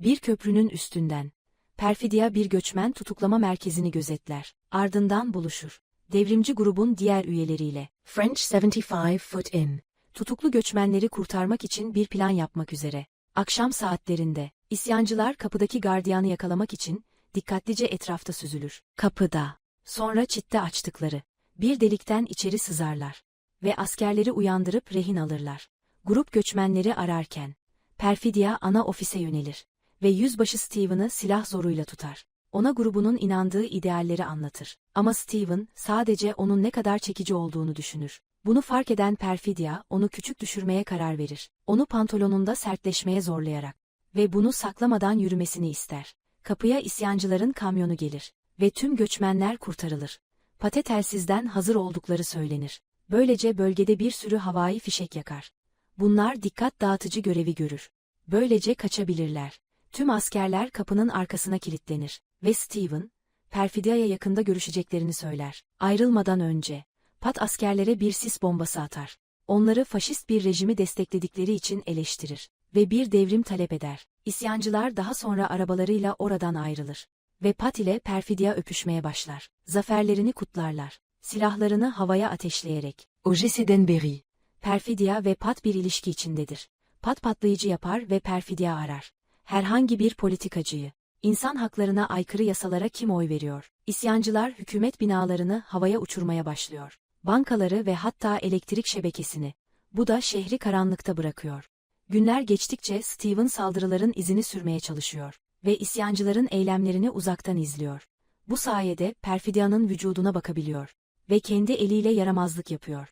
Bir köprünün üstünden. Perfidia bir göçmen tutuklama merkezini gözetler. Ardından buluşur. Devrimci grubun diğer üyeleriyle. French 75 Foot In. Tutuklu göçmenleri kurtarmak için bir plan yapmak üzere. Akşam saatlerinde, isyancılar kapıdaki gardiyanı yakalamak için, dikkatlice etrafta süzülür. Kapıda. Sonra çitte açtıkları. Bir delikten içeri sızarlar. Ve askerleri uyandırıp rehin alırlar. Grup göçmenleri ararken, Perfidia ana ofise yönelir. Ve yüzbaşı Steven'ı silah zoruyla tutar. Ona grubunun inandığı idealleri anlatır. Ama Steven, sadece onun ne kadar çekici olduğunu düşünür. Bunu fark eden Perfidia, onu küçük düşürmeye karar verir. Onu pantolonunda sertleşmeye zorlayarak. Ve bunu saklamadan yürümesini ister. Kapıya isyancıların kamyonu gelir. Ve tüm göçmenler kurtarılır. Pate telsizden hazır oldukları söylenir. Böylece bölgede bir sürü havai fişek yakar. Bunlar dikkat dağıtıcı görevi görür. Böylece kaçabilirler. Tüm askerler kapının arkasına kilitlenir ve Steven, Perfidia'ya yakında görüşeceklerini söyler. Ayrılmadan önce, Pat askerlere bir sis bombası atar. Onları faşist bir rejimi destekledikleri için eleştirir ve bir devrim talep eder. İsyancılar daha sonra arabalarıyla oradan ayrılır ve Pat ile Perfidia öpüşmeye başlar. Zaferlerini kutlarlar. Silahlarını havaya ateşleyerek. Ojesi Denberry. Perfidia ve Pat bir ilişki içindedir. Pat patlayıcı yapar ve Perfidia arar. Herhangi bir politikacıyı, insan haklarına aykırı yasalara kim oy veriyor? İsyancılar hükümet binalarını havaya uçurmaya başlıyor. Bankaları ve hatta elektrik şebekesini. Bu da şehri karanlıkta bırakıyor. Günler geçtikçe Steven saldırıların izini sürmeye çalışıyor ve isyancıların eylemlerini uzaktan izliyor. Bu sayede Perfidia'nın vücuduna bakabiliyor ve kendi eliyle yaramazlık yapıyor.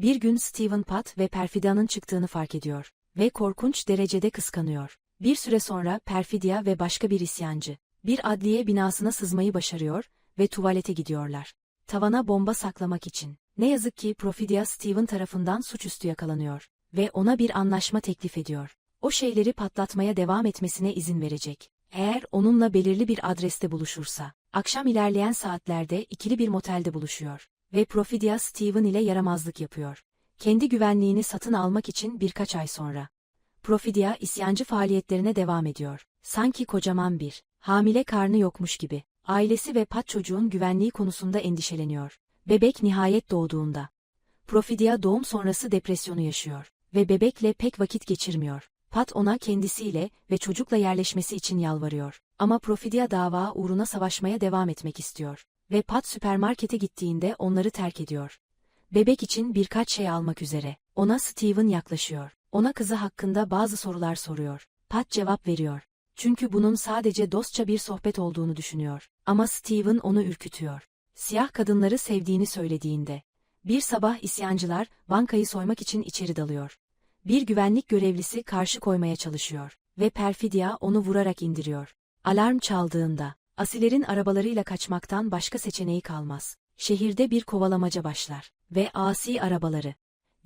Bir gün Steven Pat ve Perfidia'nın çıktığını fark ediyor ve korkunç derecede kıskanıyor. Bir süre sonra Perfidia ve başka bir isyancı, bir adliye binasına sızmayı başarıyor ve tuvalete gidiyorlar. Tavana bomba saklamak için. Ne yazık ki Profidia Steven tarafından suçüstü yakalanıyor ve ona bir anlaşma teklif ediyor. O şeyleri patlatmaya devam etmesine izin verecek. Eğer onunla belirli bir adreste buluşursa, akşam ilerleyen saatlerde ikili bir motelde buluşuyor ve Profidia Steven ile yaramazlık yapıyor. Kendi güvenliğini satın almak için birkaç ay sonra. Profidia isyancı faaliyetlerine devam ediyor. Sanki kocaman bir, hamile karnı yokmuş gibi. Ailesi ve Pat çocuğun güvenliği konusunda endişeleniyor. Bebek nihayet doğduğunda. Profidia doğum sonrası depresyonu yaşıyor ve bebekle pek vakit geçirmiyor. Pat ona kendisiyle ve çocukla yerleşmesi için yalvarıyor. Ama Profidia dava uğruna savaşmaya devam etmek istiyor. Ve Pat süpermarkete gittiğinde onları terk ediyor. Bebek için birkaç şey almak üzere. Ona Steven yaklaşıyor. Ona kızı hakkında bazı sorular soruyor. Pat cevap veriyor. Çünkü bunun sadece dostça bir sohbet olduğunu düşünüyor. Ama Steven onu ürkütüyor. Siyah kadınları sevdiğini söylediğinde. Bir sabah isyancılar bankayı soymak için içeri dalıyor. Bir güvenlik görevlisi karşı koymaya çalışıyor ve Perfidia onu vurarak indiriyor. Alarm çaldığında, asilerin arabalarıyla kaçmaktan başka seçeneği kalmaz. Şehirde bir kovalamaca başlar ve asi arabaları,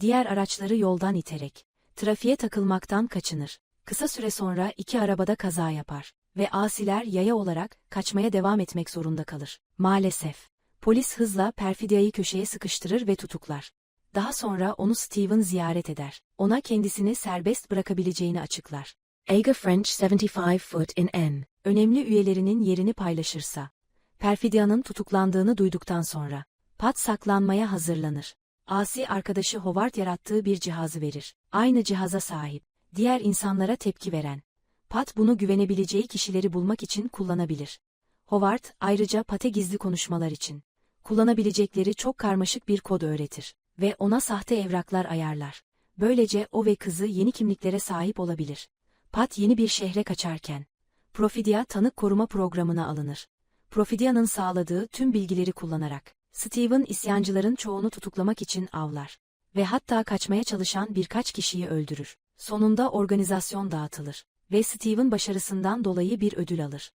diğer araçları yoldan iterek, trafiğe takılmaktan kaçınır. Kısa süre sonra iki arabada kaza yapar ve asiler yaya olarak kaçmaya devam etmek zorunda kalır. Maalesef, polis hızla Perfidia'yı köşeye sıkıştırır ve tutuklar. Daha sonra onu Steven ziyaret eder. Ona kendisini serbest bırakabileceğini açıklar. Aga French 75 foot in N. Önemli üyelerinin yerini paylaşırsa. Perfidia'nın tutuklandığını duyduktan sonra. Pat saklanmaya hazırlanır. Asi arkadaşı Howard yarattığı bir cihazı verir. Aynı cihaza sahip, diğer insanlara tepki veren. Pat bunu güvenebileceği kişileri bulmak için kullanabilir. Howard ayrıca Pat'e gizli konuşmalar için kullanabilecekleri çok karmaşık bir kod öğretir ve ona sahte evraklar ayarlar. Böylece o ve kızı yeni kimliklere sahip olabilir. Pat yeni bir şehre kaçarken, Profidia tanık koruma programına alınır. Profidia'nın sağladığı tüm bilgileri kullanarak, Steven isyancıların çoğunu tutuklamak için avlar ve hatta kaçmaya çalışan birkaç kişiyi öldürür. Sonunda organizasyon dağıtılır ve Steven başarısından dolayı bir ödül alır.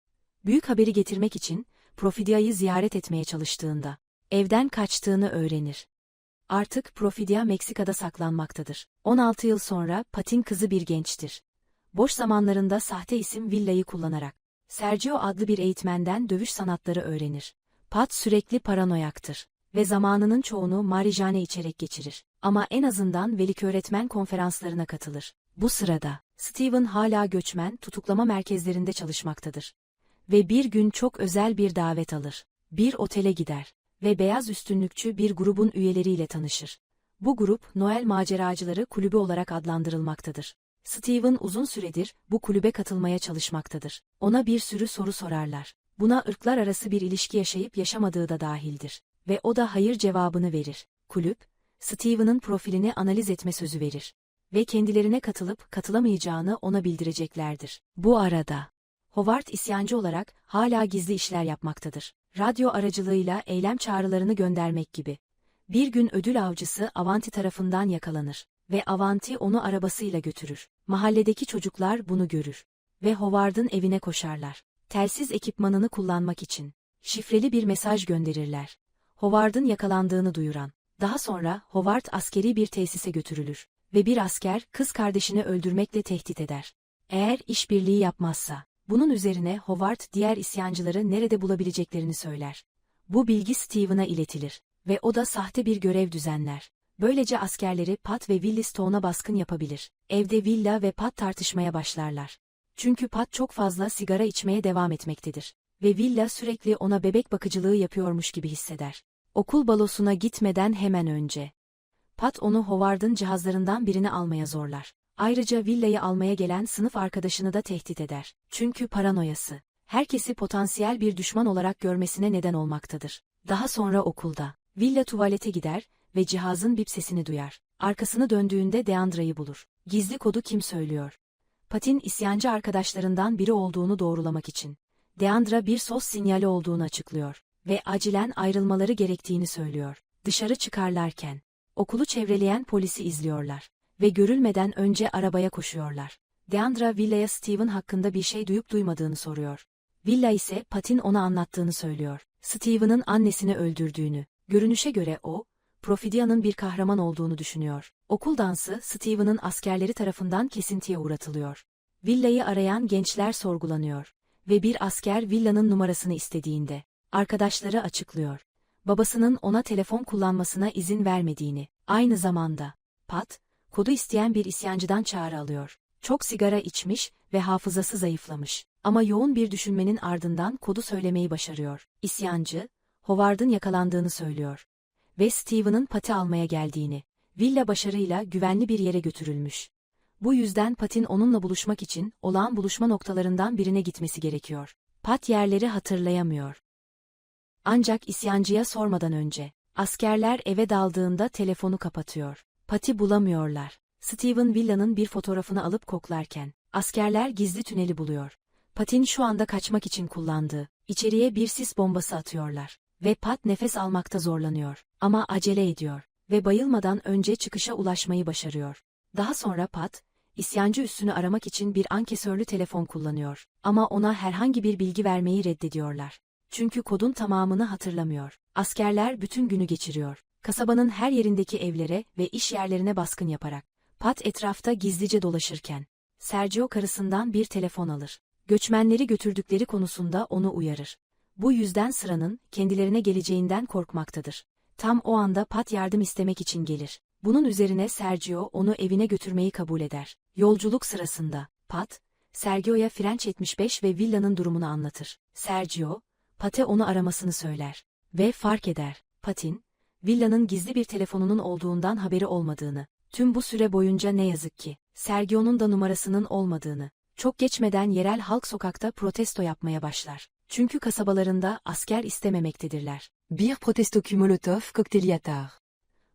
Büyük haberi getirmek için Profidia'yı ziyaret etmeye çalıştığında evden kaçtığını öğrenir. Artık Profidia Meksika'da saklanmaktadır. 16 yıl sonra Pat'in kızı bir gençtir. Boş zamanlarında sahte isim Villa'yı kullanarak Sergio adlı bir eğitmenden dövüş sanatları öğrenir. Pat sürekli paranoyaktır ve zamanının çoğunu marijane içerek geçirir. Ama en azından veliköğretmen konferanslarına katılır. Bu sırada, Steven hala göçmen tutuklama merkezlerinde çalışmaktadır. Ve bir gün çok özel bir davet alır. Bir otele gider ve beyaz üstünlükçü bir grubun üyeleriyle tanışır. Bu grup Noel Maceracıları Kulübü olarak adlandırılmaktadır. Steven uzun süredir bu kulübe katılmaya çalışmaktadır. Ona bir sürü soru sorarlar. Buna ırklar arası bir ilişki yaşayıp yaşamadığı da dahildir. Ve o da hayır cevabını verir. Kulüp, Steven'ın profilini analiz etme sözü verir. Ve kendilerine katılıp katılamayacağını ona bildireceklerdir. Bu arada, Howard isyancı olarak hala gizli işler yapmaktadır. Radyo aracılığıyla eylem çağrılarını göndermek gibi. Bir gün ödül avcısı Avanti tarafından yakalanır ve Avanti onu arabasıyla götürür. Mahalledeki çocuklar bunu görür ve Howard'ın evine koşarlar. Telsiz ekipmanını kullanmak için şifreli bir mesaj gönderirler. Howard'ın yakalandığını duyuran. Daha sonra Howard askeri bir tesise götürülür ve bir asker kız kardeşini öldürmekle tehdit eder. Eğer işbirliği yapmazsa, bunun üzerine Howard diğer isyancıları nerede bulabileceklerini söyler. Bu bilgi Steven'a iletilir ve o da sahte bir görev düzenler. Böylece askerleri Pat ve Willie Stone'a baskın yapabilir. Evde Villa ve Pat tartışmaya başlarlar. Çünkü Pat çok fazla sigara içmeye devam etmektedir. Ve Villa sürekli ona bebek bakıcılığı yapıyormuş gibi hisseder. Okul balosuna gitmeden hemen önce. Pat onu Howard'ın cihazlarından birini almaya zorlar. Ayrıca villayı almaya gelen sınıf arkadaşını da tehdit eder. Çünkü paranoyası, herkesi potansiyel bir düşman olarak görmesine neden olmaktadır. Daha sonra okulda, Villa tuvalete gider ve cihazın bip sesini duyar. Arkasını döndüğünde Deandra'yı bulur. Gizli kodu kim söylüyor? Pat'in isyancı arkadaşlarından biri olduğunu doğrulamak için. Deandra bir sos sinyali olduğunu açıklıyor ve acilen ayrılmaları gerektiğini söylüyor. Dışarı çıkarlarken, okulu çevreleyen polisi izliyorlar ve görülmeden önce arabaya koşuyorlar. Deandra Villa'ya Steven hakkında bir şey duyup duymadığını soruyor. Villa ise Pat'in ona anlattığını söylüyor. Steven'ın annesini öldürdüğünü. Görünüşe göre o, Profidia'nın bir kahraman olduğunu düşünüyor. Okul dansı Steven'ın askerleri tarafından kesintiye uğratılıyor. Villa'yı arayan gençler sorgulanıyor ve bir asker Villa'nın numarasını istediğinde arkadaşları açıklıyor. Babasının ona telefon kullanmasına izin vermediğini, aynı zamanda Pat, kodu isteyen bir isyancıdan çağrı alıyor. Çok sigara içmiş ve hafızası zayıflamış. Ama yoğun bir düşünmenin ardından kodu söylemeyi başarıyor. İsyancı, Howard'ın yakalandığını söylüyor. Ve Steven'ın pati almaya geldiğini. Villa başarıyla güvenli bir yere götürülmüş. Bu yüzden Pat'in onunla buluşmak için olağan buluşma noktalarından birine gitmesi gerekiyor. Pat yerleri hatırlayamıyor. Ancak isyancıya sormadan önce, askerler eve daldığında telefonu kapatıyor. Pat'i bulamıyorlar. Steven Villa'nın bir fotoğrafını alıp koklarken, askerler gizli tüneli buluyor. Pat'in şu anda kaçmak için kullandığı, içeriye bir sis bombası atıyorlar. Ve Pat nefes almakta zorlanıyor. Ama acele ediyor. Ve bayılmadan önce çıkışa ulaşmayı başarıyor. Daha sonra Pat, isyancı üssünü aramak için bir ankesörlü telefon kullanıyor. Ama ona herhangi bir bilgi vermeyi reddediyorlar. Çünkü kodun tamamını hatırlamıyor. Askerler bütün günü geçiriyor. Kasabanın her yerindeki evlere ve iş yerlerine baskın yaparak. Pat etrafta gizlice dolaşırken. Sergio karısından bir telefon alır. Göçmenleri götürdükleri konusunda onu uyarır. Bu yüzden sıranın kendilerine geleceğinden korkmaktadır. Tam o anda Pat yardım istemek için gelir. Bunun üzerine Sergio onu evine götürmeyi kabul eder. Yolculuk sırasında Pat, Sergio'ya French 75 ve villanın durumunu anlatır. Sergio, Pat'e onu aramasını söyler ve fark eder. Pat'in, villanın gizli bir telefonunun olduğundan haberi olmadığını, tüm bu süre boyunca ne yazık ki, Sergio'nun da numarasının olmadığını, çok geçmeden yerel halk sokakta protesto yapmaya başlar. Çünkü kasabalarında asker istememektedirler. Bir protesto molotov kokteyli atar.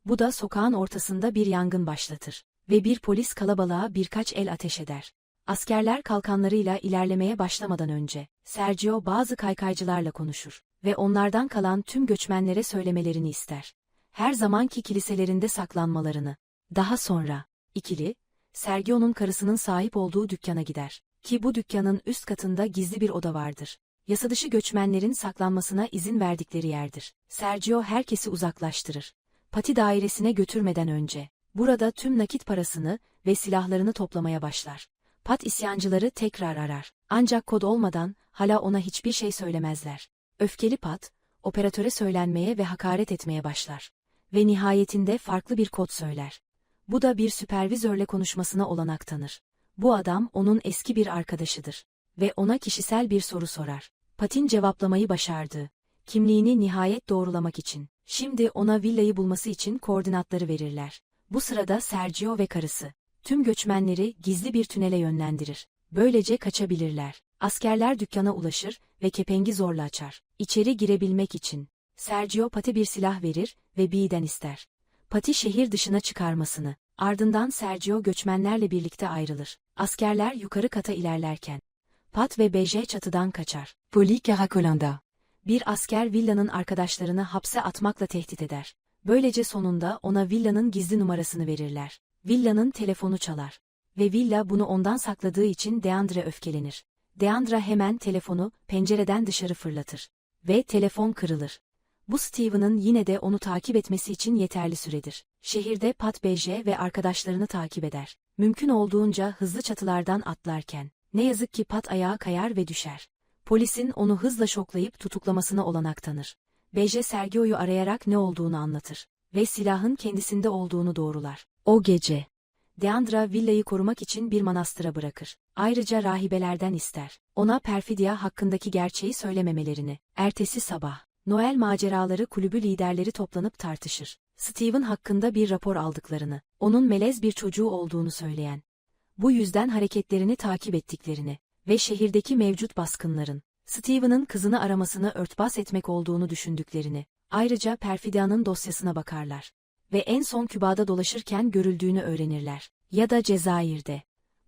Bu da sokağın ortasında bir yangın başlatır ve bir polis kalabalığa birkaç el ateş eder. Askerler kalkanlarıyla ilerlemeye başlamadan önce, Sergio bazı kaykaycılarla konuşur ve onlardan kalan tüm göçmenlere söylemelerini ister. Her zamanki kiliselerinde saklanmalarını. Daha sonra, ikili, Sergio'nun karısının sahip olduğu dükkana gider. Ki bu dükkanın üst katında gizli bir oda vardır yasadışı göçmenlerin saklanmasına izin verdikleri yerdir. Sergio herkesi uzaklaştırır. Pati dairesine götürmeden önce, burada tüm nakit parasını ve silahlarını toplamaya başlar. Pat isyancıları tekrar arar. Ancak kod olmadan hala ona hiçbir şey söylemezler. Öfkeli Pat, operatöre söylenmeye ve hakaret etmeye başlar. Ve nihayetinde farklı bir kod söyler. Bu da bir süpervizörle konuşmasına olanak tanır. Bu adam onun eski bir arkadaşıdır ve ona kişisel bir soru sorar. Pat'in cevaplamayı başardı. Kimliğini nihayet doğrulamak için. Şimdi ona villayı bulması için koordinatları verirler. Bu sırada Sergio ve karısı tüm göçmenleri gizli bir tünele yönlendirir. Böylece kaçabilirler. Askerler dükkana ulaşır ve kepengi zorla açar. İçeri girebilmek için. Sergio Pat'e bir silah verir ve Bee'den ister. Pat'i şehir dışına çıkarmasını. Ardından Sergio göçmenlerle birlikte ayrılır. Askerler yukarı kata ilerlerken. Pat ve BJ çatıdan kaçar. Polly Caracolanda. Bir asker villanın arkadaşlarını hapse atmakla tehdit eder. Böylece sonunda ona villanın gizli numarasını verirler. Villanın telefonu çalar. Ve villa bunu ondan sakladığı için Deandra öfkelenir. Deandra hemen telefonu pencereden dışarı fırlatır. Ve telefon kırılır. Bu Steven'ın yine de onu takip etmesi için yeterli süredir. Şehirde Pat Beje ve arkadaşlarını takip eder. Mümkün olduğunca hızlı çatılardan atlarken. Ne yazık ki Pat ayağa kayar ve düşer. Polisin onu hızla şoklayıp tutuklamasına olanak tanır. Beje Sergio'yu arayarak ne olduğunu anlatır. Ve silahın kendisinde olduğunu doğrular. O gece. Deandra villayı korumak için bir manastıra bırakır. Ayrıca rahibelerden ister. Ona Perfidia hakkındaki gerçeği söylememelerini. Ertesi sabah, Noel maceraları kulübü liderleri toplanıp tartışır. Steven hakkında bir rapor aldıklarını, onun melez bir çocuğu olduğunu söyleyen. Bu yüzden hareketlerini takip ettiklerini ve şehirdeki mevcut baskınların, Steven'ın kızını aramasını örtbas etmek olduğunu düşündüklerini, ayrıca Perfidia'nın dosyasına bakarlar ve en son Küba'da dolaşırken görüldüğünü öğrenirler. Ya da Cezayir'de.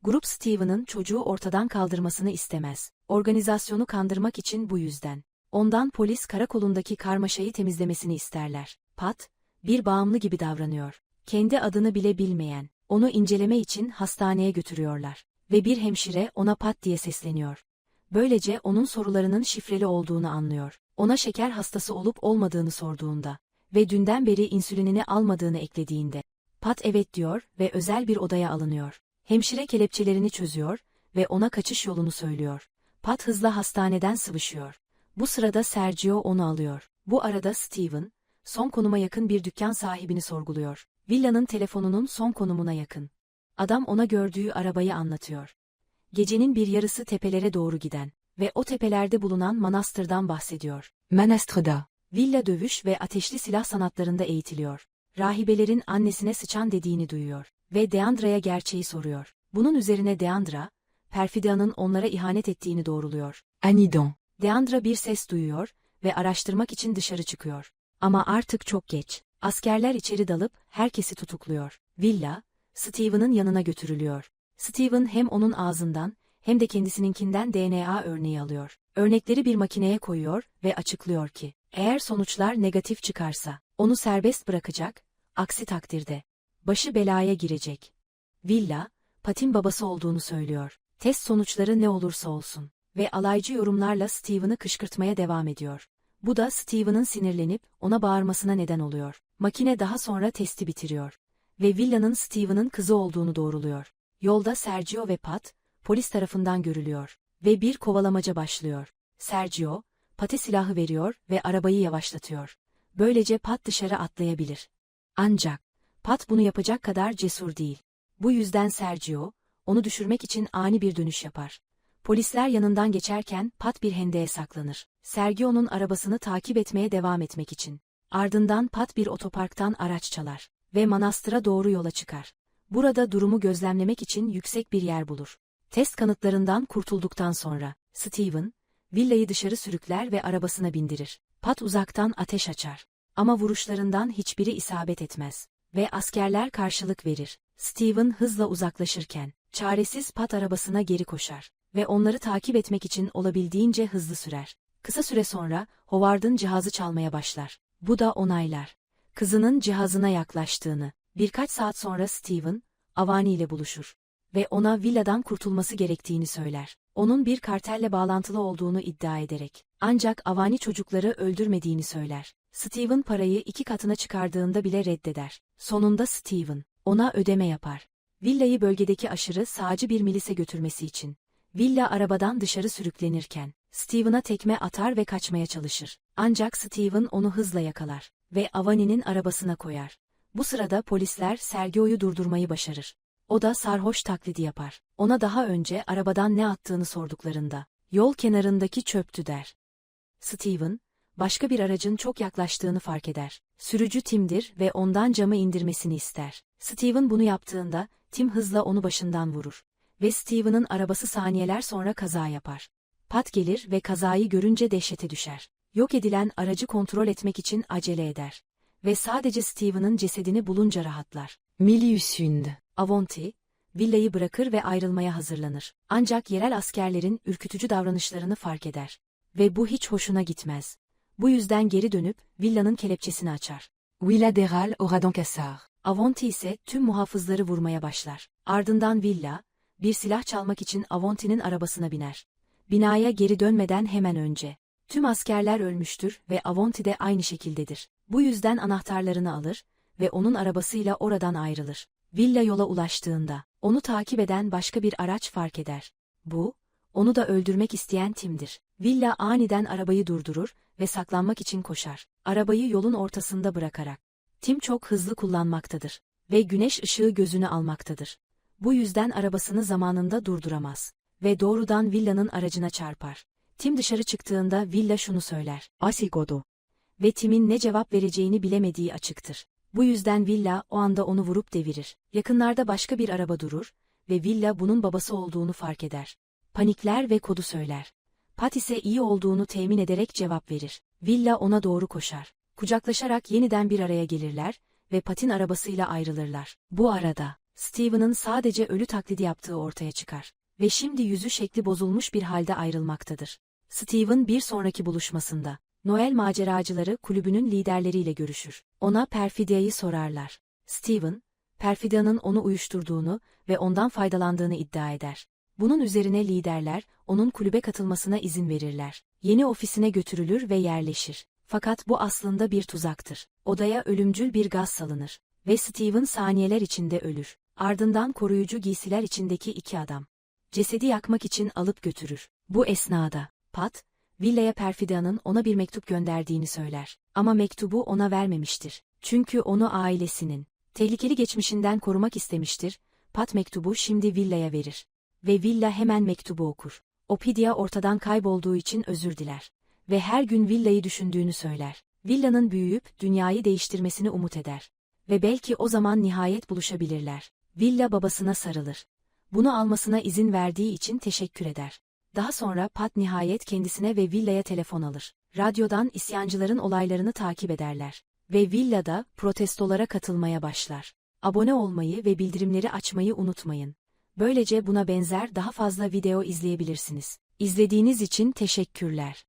Grup Steven'ın çocuğu ortadan kaldırmasını istemez. Organizasyonu kandırmak için bu yüzden. Ondan polis karakolundaki karmaşayı temizlemesini isterler. Pat, bir bağımlı gibi davranıyor. Kendi adını bile bilmeyen, onu inceleme için hastaneye götürüyorlar. Ve bir hemşire ona Pat diye sesleniyor. Böylece onun sorularının şifreli olduğunu anlıyor. Ona şeker hastası olup olmadığını sorduğunda ve dünden beri insülinini almadığını eklediğinde. Pat evet diyor ve özel bir odaya alınıyor. Hemşire kelepçelerini çözüyor ve ona kaçış yolunu söylüyor. Pat hızla hastaneden sıvışıyor. Bu sırada Sergio onu alıyor. Bu arada Steven, son konuma yakın bir dükkan sahibini sorguluyor. Villanın telefonunun son konumuna yakın. Adam ona gördüğü arabayı anlatıyor. Gecenin bir yarısı tepelere doğru giden ve o tepelerde bulunan manastırdan bahsediyor. Manastrada. Villa dövüş ve ateşli silah sanatlarında eğitiliyor. Rahibelerin annesine sıçan dediğini duyuyor ve Deandra'ya gerçeği soruyor. Bunun üzerine Deandra, Perfidia'nın onlara ihanet ettiğini doğruluyor. Anidan. Deandra bir ses duyuyor ve araştırmak için dışarı çıkıyor. Ama artık çok geç. Askerler içeri dalıp herkesi tutukluyor. Villa, Steven'ın yanına götürülüyor. Steven hem onun ağzından hem de kendisininkinden DNA örneği alıyor. Örnekleri bir makineye koyuyor ve açıklıyor ki, eğer sonuçlar negatif çıkarsa, onu serbest bırakacak, aksi takdirde, başı belaya girecek. Villa, Pat'in babası olduğunu söylüyor. Test sonuçları ne olursa olsun ve alaycı yorumlarla Steven'ı kışkırtmaya devam ediyor. Bu da Steven'ın sinirlenip ona bağırmasına neden oluyor. Makine daha sonra testi bitiriyor ve Villa'nın Steven'ın kızı olduğunu doğruluyor. Yolda Sergio ve Pat, polis tarafından görülüyor ve bir kovalamaca başlıyor. Sergio, Pat'e silahı veriyor ve arabayı yavaşlatıyor. Böylece Pat dışarı atlayabilir. Ancak, Pat bunu yapacak kadar cesur değil. Bu yüzden Sergio, onu düşürmek için ani bir dönüş yapar. Polisler yanından geçerken Pat bir hendeğe saklanır. Sergio'nun arabasını takip etmeye devam etmek için. Ardından Pat bir otoparktan araç çalar ve manastıra doğru yola çıkar. Burada durumu gözlemlemek için yüksek bir yer bulur. Test kanıtlarından kurtulduktan sonra, Steven, villayı dışarı sürükler ve arabasına bindirir. Pat uzaktan ateş açar. Ama vuruşlarından hiçbiri isabet etmez. Ve askerler karşılık verir. Steven hızla uzaklaşırken, çaresiz Pat arabasına geri koşar. Ve onları takip etmek için olabildiğince hızlı sürer. Kısa süre sonra, Howard'ın cihazı çalmaya başlar. Bu da onaylar. Kızının cihazına yaklaştığını. Birkaç saat sonra Steven, Avani ile buluşur. Ve ona villadan kurtulması gerektiğini söyler. Onun bir kartelle bağlantılı olduğunu iddia ederek. Ancak Avani çocukları öldürmediğini söyler. Steven parayı iki katına çıkardığında bile reddeder. Sonunda Steven, ona ödeme yapar. Villayı bölgedeki aşırı sağcı bir milise götürmesi için. Villa arabadan dışarı sürüklenirken, Steven'a tekme atar ve kaçmaya çalışır. Ancak Steven onu hızla yakalar ve Avani'nin arabasına koyar. Bu sırada polisler Sergio'yu durdurmayı başarır. O da sarhoş taklidi yapar. Ona daha önce arabadan ne attığını sorduklarında, yol kenarındaki çöptü der. Steven, başka bir aracın çok yaklaştığını fark eder. Sürücü Tim'dir ve ondan camı indirmesini ister. Steven bunu yaptığında, Tim hızla onu başından vurur. Ve Steven'ın arabası saniyeler sonra kaza yapar. Pat gelir ve kazayı görünce dehşete düşer. Yok edilen aracı kontrol etmek için acele eder. Ve sadece Steven'ın cesedini bulunca rahatlar. Milius une. Avonti, villayı bırakır ve ayrılmaya hazırlanır. Ancak yerel askerlerin ürkütücü davranışlarını fark eder. Ve bu hiç hoşuna gitmez. Bu yüzden geri dönüp villanın kelepçesini açar. Willa Deral au Radon-Cassard. Avonti ise tüm muhafızları vurmaya başlar. Ardından villa, bir silah çalmak için Avonti'nin arabasına biner. Binaya geri dönmeden hemen önce. Tüm askerler ölmüştür ve Avonti de aynı şekildedir. Bu yüzden anahtarlarını alır ve onun arabasıyla oradan ayrılır. Villa yola ulaştığında, onu takip eden başka bir araç fark eder. Bu, onu da öldürmek isteyen Tim'dir. Villa aniden arabayı durdurur ve saklanmak için koşar. Arabayı yolun ortasında bırakarak. Tim çok hızlı kullanmaktadır ve güneş ışığı gözünü almaktadır. Bu yüzden arabasını zamanında durduramaz ve doğrudan villanın aracına çarpar. Tim dışarı çıktığında villa şunu söyler. Asigodo. Ve Tim'in ne cevap vereceğini bilemediği açıktır. Bu yüzden Villa o anda onu vurup devirir. Yakınlarda başka bir araba durur ve Villa bunun babası olduğunu fark eder. Panikler ve kodu söyler. Pat ise iyi olduğunu temin ederek cevap verir. Villa ona doğru koşar. Kucaklaşarak yeniden bir araya gelirler ve Pat'in arabasıyla ayrılırlar. Bu arada, Steven'ın sadece ölü taklidi yaptığı ortaya çıkar. Ve şimdi yüzü şekli bozulmuş bir halde ayrılmaktadır. Steven bir sonraki buluşmasında, Noel maceracıları kulübünün liderleriyle görüşür. Ona Perfidia'yı sorarlar. Steven, Perfidia'nın onu uyuşturduğunu ve ondan faydalandığını iddia eder. Bunun üzerine liderler, onun kulübe katılmasına izin verirler. Yeni ofisine götürülür ve yerleşir. Fakat bu aslında bir tuzaktır. Odaya ölümcül bir gaz salınır. Ve Steven saniyeler içinde ölür. Ardından koruyucu giysiler içindeki iki adam. Cesedi yakmak için alıp götürür. Bu esnada, Pat, Villa'ya Perfidia'nın ona bir mektup gönderdiğini söyler. Ama mektubu ona vermemiştir. Çünkü onu ailesinin, tehlikeli geçmişinden korumak istemiştir. Pat mektubu şimdi Villa'ya verir. Ve Villa hemen mektubu okur. Opidia ortadan kaybolduğu için özür diler. Ve her gün Villa'yı düşündüğünü söyler. Villa'nın büyüyüp dünyayı değiştirmesini umut eder. Ve belki o zaman nihayet buluşabilirler. Villa babasına sarılır. Bunu almasına izin verdiği için teşekkür eder. Daha sonra Pat nihayet kendisine ve Villa'ya telefon alır. Radyodan isyancıların olaylarını takip ederler. Ve Villa'da protestolara katılmaya başlar. Abone olmayı ve bildirimleri açmayı unutmayın. Böylece buna benzer daha fazla video izleyebilirsiniz. İzlediğiniz için teşekkürler.